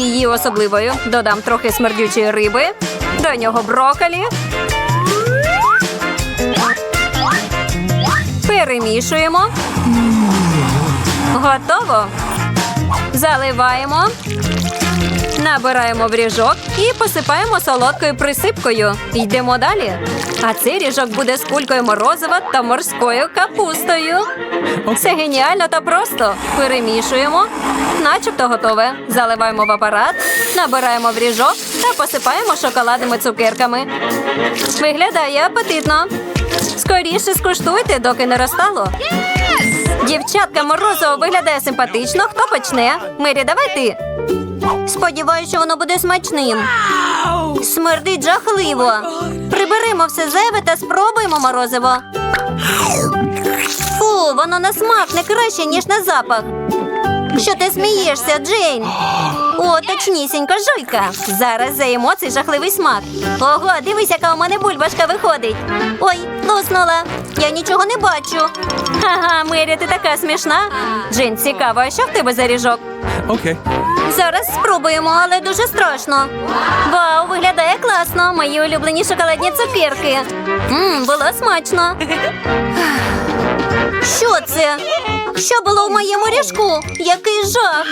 її особливою. Додам трохи смердючої риби. До нього броколі. Перемішуємо. Готово. Заливаємо. Набираємо в ріжок і посипаємо солодкою присипкою. Йдемо далі. А цей ріжок буде з кулькою морозива та морською капустою. Це геніально та просто. Перемішуємо. Начебто готове. Заливаємо в апарат, набираємо в ріжок та посипаємо шоколадними цукерками. Виглядає апетитно. Скоріше скуштуйте, доки не розтало. Дівчатка морозиво виглядає симпатично. Хто почне? Мері, давай ти. Сподіваюся, що воно буде смачним. Смердить жахливо. Приберемо все зайве та спробуємо морозиво. Фу, воно на смак не краще, ніж на запах. Що ти смієшся, Джейн? О, точнісінько, жуйка. Зараз заїмо цей жахливий смак. Ого, дивись, яка у мене бульбашка виходить. Ой, луснула. Я нічого не бачу. Ага, Мері, ти така смішна. Джейн, цікаво, а що в тебе за ріжок? Okay. Зараз спробуємо, але дуже страшно. Вау, виглядає класно. Мої улюблені шоколадні цукерки. Мм, було смачно. Що це? Що було в моєму ріжку? Який жах?